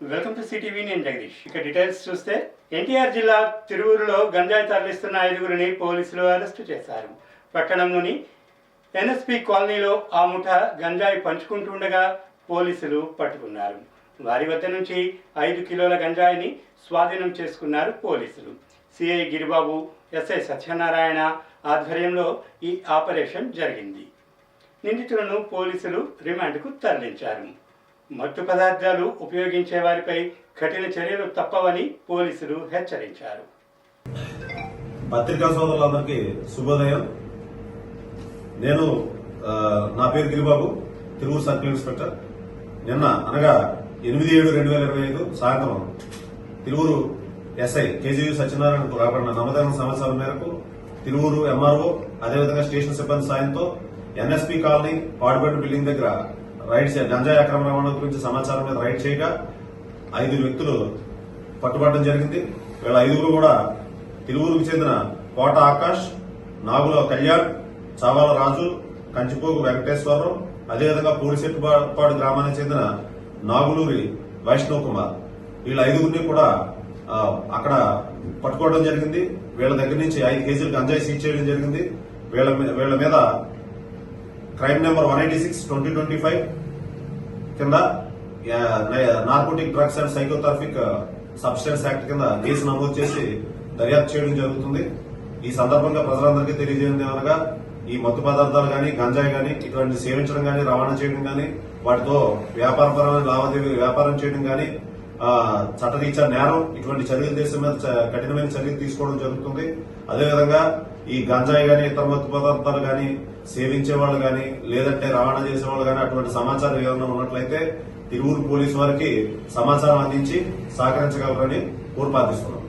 Welcome to CTV నేను జగదీష్. ఇక details చూస్తే ఎన్టీఆర్ జిల్లా తిరువూరులో గంజాయి తరలిస్తున్న ఐదుగురిని పోలీసులు అరెస్టు చేశారు. పట్టణంలోని ఎన్ఎస్పి కాలనీలో ఆ ముఠ గంజాయి పంచుకుంటుండగా పోలీసులు పట్టుకున్నారు. వారి వద్ద నుంచి ఐదు కిలోల గంజాయిని స్వాధీనం చేసుకున్నారు పోలీసులు. సిఐ గిరిబాబు ఎస్ఐ సత్యనారాయణ ఆధ్వర్యంలో ఈ ఆపరేషన్ జరిగింది. నిందితులను పోలీసులు రిమాండ్కు తరలించారు. మత్తు పదార్థాలు ఉపయోగించే వారిపై కఠిన చర్యలు తప్పవని పోలీసులు హెచ్చరించారు. పత్రికా సోదరులందరికీ శుభోదయం. నేను నా పేరు గిరిబాబు తిరుగు సర్కిల్ ఇన్స్పెక్టర్. నిన్న అనగా ఎనిమిది ఏడు రెండు వేల ఇరవై ఐదు సాయంత్రం తిరువురు ఎస్ఐ కేజీయు సత్యనారాయణకు రాబడిన నమ్మదగిన సమాచారం మేరకు తిరువురు ఎంఆర్ఓ అదేవిధంగా స్టేషన్ సిబ్బంది సాయంతో ఎన్ఎస్పి కాలనీ పాడుబెట్టు బిల్డింగ్ దగ్గర రైడ్ చే- గంజాయి అక్రమ రవాణా గురించి సమాచారం మీద రైడ్ చేయగా ఐదు వ్యక్తులు పట్టుబడడం జరిగింది. వీళ్ళ ఐదుగురు కూడా తిరువురుకు చెందిన కోట ఆకాష్ నాగుల కళ్యాణ్ చావాల రాజు కంచిపోకు వెంకటేశ్వరరావు అదేవిధంగా పూడిశెట్టుపాడు గ్రామానికి చెందిన నాగులూరి వైష్ణవ్ కుమార్. వీళ్ళ ఐదుగురిని కూడా అక్కడ పట్టుకోవడం జరిగింది. వీళ్ళ దగ్గర నుంచి ఐదు కేజీలు గంజాయి సీజ్ చేయడం జరిగింది. వీళ్ళ వీళ్ళ మీద crime number one eighty six twenty twenty five కింద narcotic drugs and psychotropic substance act కింద కేసు నమోదు చేసి దర్యాప్తు చేయడం జరుగుతుంది. ఈ సందర్భంగా ప్రజలందరికీ తెలియజేయండి అనగా ఈ మత్తు పదార్థాలు కానీ గంజాయి కానీ ఇటువంటి సేవించడం కానీ రవాణా చేయడం కానీ వాటితో వ్యాపారపరమైన లావాదేవీలు వ్యాపారం చేయడం కానీ చట్టరీత్యా నేరం ఇటువంటి చర్యలు దేశం మీద కఠినమైన చర్యలు తీసుకోవడం జరుగుతుంది. అదేవిధంగా ఈ గంజాయి గాని ఇతర మత్తు పదార్థాలు గాని సేవించే వాళ్ళు గాని లేదంటే రవాణా చేసే వాళ్ళు గాని అటువంటి సమాచారం ఏమైనా ఉన్నట్లయితే తిరువురు పోలీసు వారికి సమాచారం అందించి సహకరించగలరని కోర్పాదిస్తున్నాం